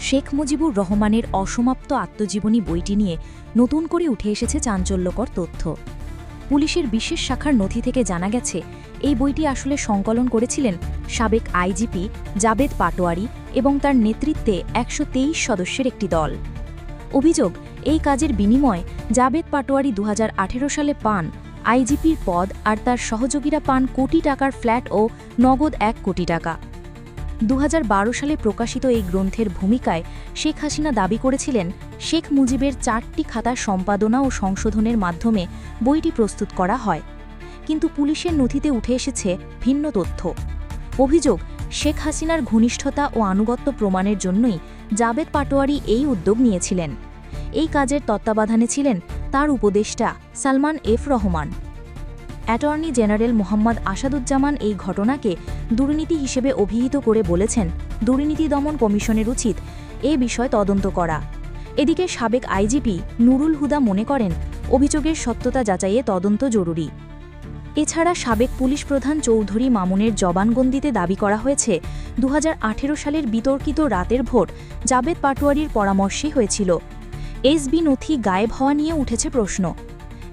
শেখ মুজিবুর রহমানের অসমাপ্ত আত্মজীবনী বইটি নিয়ে নতুন করে উঠে এসেছে চাঞ্চল্যকর তথ্য। পুলিশের বিশেষ শাখার নথি থেকে জানা গেছে, এই বইটি আসলে সংকলন করেছিলেন সাবেক আইজিপি জাবেদ পাটোয়ারি এবং তার নেতৃত্বে একশো তেইশ সদস্যের একটি দল। অভিযোগ, এই কাজের বিনিময়ে জাবেদ পাটোয়ারি দু হাজার আঠেরো সালে পান আইজিপির পদ আর তার সহযোগীরা পান কোটি টাকার ফ্ল্যাট ও নগদ এক কোটি টাকা। দু হাজার বারো সালে প্রকাশিত এই গ্রন্থের ভূমিকায় শেখ হাসিনা দাবি করেছিলেন, শেখ মুজিবের চারটি খাতার সম্পাদনা ও সংশোধনের মাধ্যমে বইটি প্রস্তুত করা হয়। কিন্তু পুলিশের নথিতে উঠে এসেছে ভিন্ন তথ্য। অভিযোগ, শেখ হাসিনার ঘনিষ্ঠতা ও আনুগত্য প্রমাণের জন্যই জাবেদ পাটোয়ারি এই উদ্যোগ নিয়েছিলেন। এই কাজের তত্ত্বাবধানে ছিলেন তার উপদেষ্টা Salman F Rahman. Attorney general Mohammad Asaduzzaman এই ঘটনাকে দুর্নীতি হিসেবে অভিহিত করে বলেছেন দুর্নীতি দমন কমিশনের উচিত। এ বিষয় তদন্ত করা। এদিকে সাবেক আইজিপি নুরুল হুদা মনে করেন, অভিযোগের সত্যতা যাচাইয়ে তদন্ত জরুরি। এছাড়া সাবেক পুলিশ প্রধান চৌধুরী মামুনের জবানবন্দিতে দাবি করা হয়েছে দু হাজার আঠেরো সালের বিতর্কিত রাতের ভোট জাবেদ পাটোয়ারির পরামর্শে হয়েছিল। এসবি নথি গায়েব হওয়া নিয়ে উঠেছে প্রশ্ন।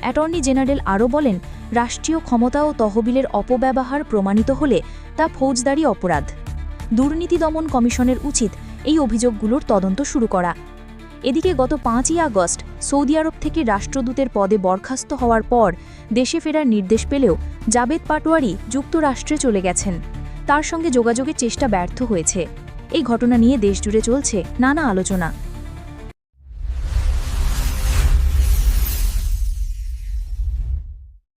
অ্যাটর্নি জেনারেল আরও বলেন রাষ্ট্রীয় ক্ষমতা ও তহবিলের অপব্যবহার প্রমাণিত হলে তা ফৌজদারি অপরাধ। দুর্নীতি দমন কমিশনের উচিত এই অভিযোগগুলোর তদন্ত শুরু করা। এদিকে গত পাঁচই আগস্ট সৌদি আরব থেকে রাষ্ট্রদূতের পদে বরখাস্ত হওয়ার পর দেশে ফেরার নির্দেশ পেলেও জাবেদ পাটোয়ারি যুক্তরাষ্ট্রে চলে গেছেন। তার সঙ্গে যোগাযোগের চেষ্টা ব্যর্থ হয়েছে। এই ঘটনা নিয়ে দেশজুড়ে চলছে নানা আলোচনা।